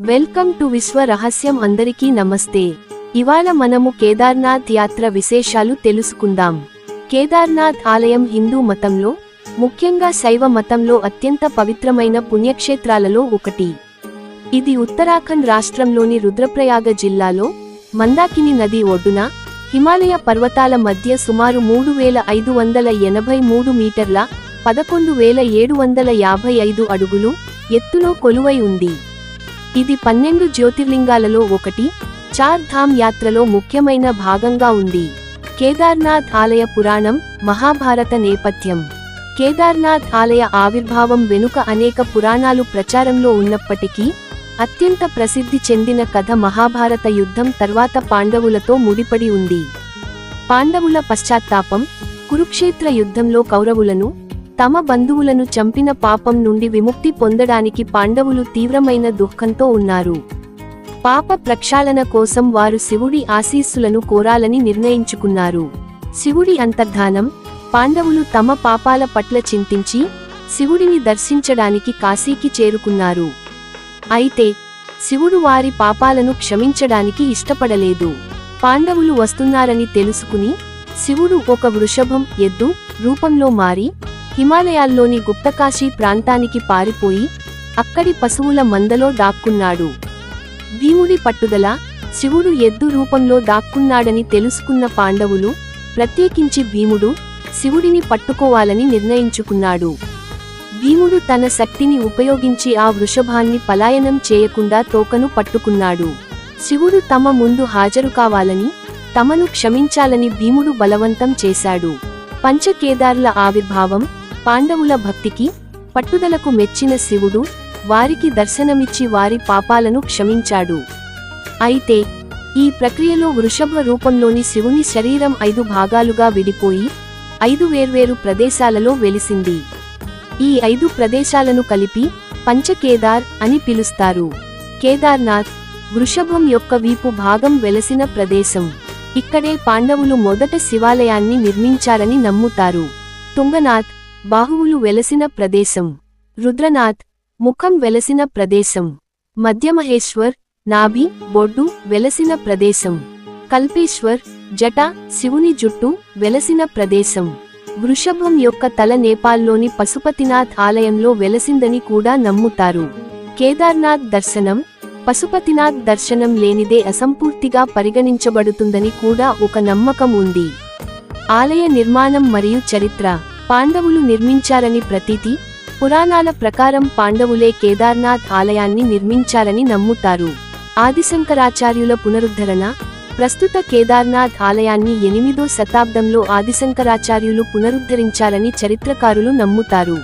Welcome to విశ్వ రహస్యం అందరికీ నమస్తే. ఇవాళ మనము కేదార్నాథ్ యాత్ర విశేషాలు తెలుసుకుందాం. కేదార్నాథ్ ఆలయం హిందూ మతంలో ముఖ్యంగా శైవ మతంలో అత్యంత పవిత్రమైన పుణ్యక్షేత్రాలలో ఒకటి. ఇది ఉత్తరాఖండ్ రాష్ట్రంలోని రుద్రప్రయాగ జిల్లాలో మందాకిని నది ఒడ్డున హిమాలయ పర్వతాల మధ్య సుమారు మూడు వేల ఐదు వందల ఎనభై మూడు మీటర్ల పదకొండు వేల ఏడు వందల యాభై ఐదు అడుగులు ఎత్తులో కొలువై ఉంది. ఇది పన్నెండు జ్యోతిర్లింగాలలో ఒకటి చార్ ధామ్ యాత్రలో ముఖ్యమైన భాగంగా ఉంది. కేదార్నాథ్ ఆలయ పురాణం మహాభారత నేపథ్యం. కేదార్నాథ్ ఆలయ ఆవిర్భావం వెనుక అనేక పురాణాలు ప్రచారంలో ఉన్నప్పటికీ అత్యంత ప్రసిద్ధి చెందిన కథ మహాభారత యుద్ధం తర్వాత పాండవులతో ముడిపడి ఉంది. పాండవుల పశ్చాత్తాపం కురుక్షేత్ర యుద్ధంలో కౌరవులను తమ బంధువులను చంపిన పాపం నుండి విముక్తి పొందడానికి పాండవులు తీవ్రమైన దుఃఖంతో ఉన్నారు. పాప ప్రక్షాళన కోసం వారు శివుడి ఆశీస్సులను కోరాలని నిర్ణయించుకున్నారు. శివుడి అంతర్ధానం పాండవులు తమ పాపాల పట్ల చింతించి శివుడిని దర్శించడానికి కాశీకి చేరుకున్నారు. అయితే శివుడు వారి పాపాలను క్షమించడానికి ఇష్టపడలేదు. పాండవులు వస్తున్నారని తెలుసుకుని శివుడు ఒక వృషభం ఎద్దు రూపంలో మారి హిమాలయాల్లోని గుప్తకాశీ ప్రాంతానికి పారిపోయి అక్కడి పశువుల మందలో దాక్కున్నాడు. భీముడి పట్టుదల శివుడు ఎద్దు రూపంలో దాక్కున్నాడని తెలుసుకున్న పాండవులు ప్రత్యేకించి భీముడు శివుడిని పట్టుకోవాలని నిర్ణయించుకున్నాడు. భీముడు తన శక్తిని ఉపయోగించి ఆ వృషభాన్ని పలాయనం చేయకుండా తోకను పట్టుకున్నాడు. శివుడు తమ ముందు హాజరు కావాలని తమను క్షమించాలని భీముడు బలవంతం చేశాడు. పంచకేదారుల ఆవిర్భావం పాండవుల భక్తికి పట్టుదలకు మెచ్చిన శివుడు వారికి దర్శనమిచ్చి వారి పాపాలను క్షమించాడు. అయితే ఈ ప్రక్రియలో వృషభ రూపంలోని శివుని శరీరం ఐదు భాగాలుగా విడిపోయి ఐదు వేర్వేరు ప్రదేశాలలో వెలిసింది. ఈ ఐదు ప్రదేశాలను కలిపి పంచకేదార్ అని పిలుస్తారు. కేదార్నాథ్ వృషభం యొక్క వీపు భాగం వెలసిన ప్రదేశం. ఇక్కడే పాండవులు మొదట శివాలయాన్ని నిర్మించారని నమ్ముతారు. తుంగనాథ్ బాహువులు వెలసిన ప్రదేశం. రుద్రనాథ్ ముఖం వెలసిన ప్రదేశం. మధ్యమహేశ్వర్ నాభి బొడ్డు వెలసిన ప్రదేశం. కల్పేశ్వర్ జట శివుని జుట్టు వెలసిన ప్రదేశం. వృషభం యొక్క తల నేపాల్లోని పశుపతినాథ్ ఆలయంలో వెలసిందని కూడా నమ్ముతారు. కేదార్నాథ్ దర్శనం పశుపతినాథ్ దర్శనం లేనిదే అసంపూర్తిగా పరిగణించబడుతుందని కూడా ఒక నమ్మకం ఉంది. ఆలయ నిర్మాణం మరియు చరిత్ర. పాండవులు నిర్మించారని ప్రతీతి పురాణాల ప్రకారం పాండవులే కేదార్నాథ్ ఆలయాన్ని నిర్మించారని నమ్ముతారు. ఆదిశంకరాచార్యుల పునరుద్ధరణ ప్రస్తుత కేదార్నాథ్ ఆలయాన్ని ఎనిమిదో శతాబ్దంలో ఆదిశంకరాచార్యులు పునరుద్ధరించారని చరిత్రకారులు నమ్ముతారు.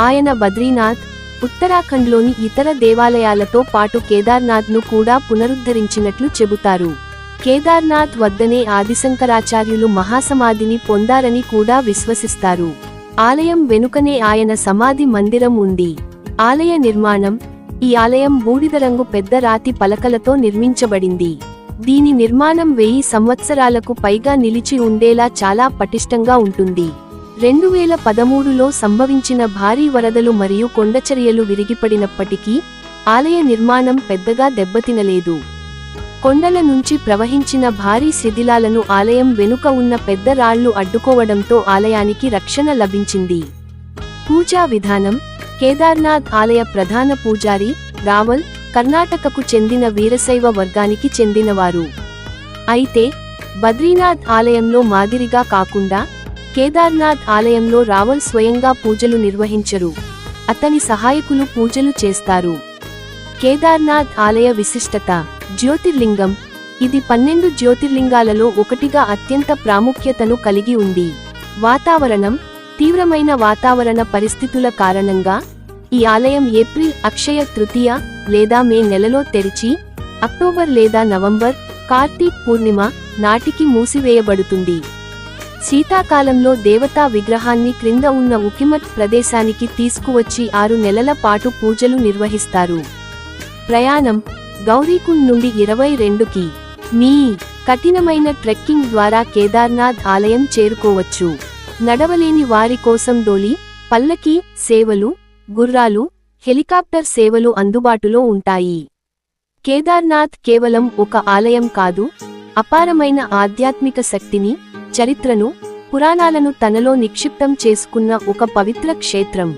ఆయన బద్రీనాథ్ ఉత్తరాఖండ్లోని ఇతర దేవాలయాలతో పాటు కేదార్నాథ్ను కూడా పునరుద్ధరించినట్లు చెబుతారు. కేదార్నాథ్ వద్దనే ఆదిశంకరాచార్యులు మహాసమాధిని పొందారని కూడా విశ్వసిస్తారు. ఆలయం వెనుకనే ఆయన సమాధి మందిరం ఉంది. ఆలయ నిర్మాణం ఈ ఆలయం బూడిద రంగు పెద్ద రాతి పలకలతో నిర్మించబడింది. దీని నిర్మాణం వెయ్యి సంవత్సరాలకు పైగా నిలిచి ఉండేలా చాలా పటిష్టంగా ఉంటుంది. రెండు వేల పదమూడులో సంభవించిన భారీ వరదలు మరియు కొండచర్యలు విరిగిపడినప్పటికీ ఆలయ నిర్మాణం పెద్దగా దెబ్బతినలేదు. కొండల నుంచి ప్రవహించిన భారీ శిథిలాలను ఆలయం వెనుక ఉన్న పెద్ద రాళ్ళు అడ్డుకోవడంతో ఆలయానికి రక్షణ లభించింది. పూజా విధానం కేదార్నాథ్ ఆలయ ప్రధాన పూజారి రావల్ కర్ణాటకకు చెందిన వీరశైవ వర్గానికి చెందినవారు. అయితే బద్రీనాథ్ ఆలయంలో మాదిరిగా కాకుండా కేదార్నాథ్ ఆలయంలో రావల్ స్వయంగా పూజలు నిర్వహించరు. అతని సహాయకులు పూజలు చేస్తారు. కేదార్నాథ్ ఆలయ విశిష్టత జ్యోతిర్లింగం. ఇది పన్నెండు జ్యోతిర్లింగాలలో ఒకటిగా అత్యంత ప్రాముఖ్యతను కలిగి ఉంది. వాతావరణం తీవ్రమైన వాతావరణ పరిస్థితుల కారణంగా ఈ ఆలయం ఏప్రిల్ అక్షయ తృతీయ లేదా మే నెలలో తెరిచి అక్టోబర్ లేదా నవంబర్ కార్తీక్ పూర్ణిమ నాటికి మూసివేయబడుతుంది. శీతాకాలంలో దేవతా విగ్రహాన్ని క్రింద ఉన్న ఉకిమట్ ప్రదేశానికి తీసుకువచ్చి ఆరు నెలల పాటు పూజలు నిర్వహిస్తారు. ప్రయాణం గౌరీకుండ్ నుండి ఇరవై రెండుకి మీ కఠినమైన ట్రెక్కింగ్ ద్వారా కేదార్నాథ్ ఆలయం చేరుకోవచ్చు. నడవలేని వారి కోసం డోలి పల్లకి సేవలు గుర్రాలు హెలికాప్టర్ సేవలు అందుబాటులో ఉంటాయి. కేదార్నాథ్ కేవలం ఒక ఆలయం కాదు అపారమైన ఆధ్యాత్మిక శక్తిని చరిత్రను పురాణాలను తనలో నిక్షిప్తం చేసుకున్న ఒక పవిత్ర క్షేత్రం.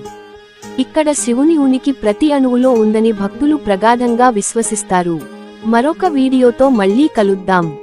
ఇక్కడ శివుని ఉనికి ప్రతి అణువులో ఉందని భక్తులు ప్రగాఢంగా విశ్వసిస్తారు. మరొక వీడియోతో మళ్ళీ కలుద్దాం.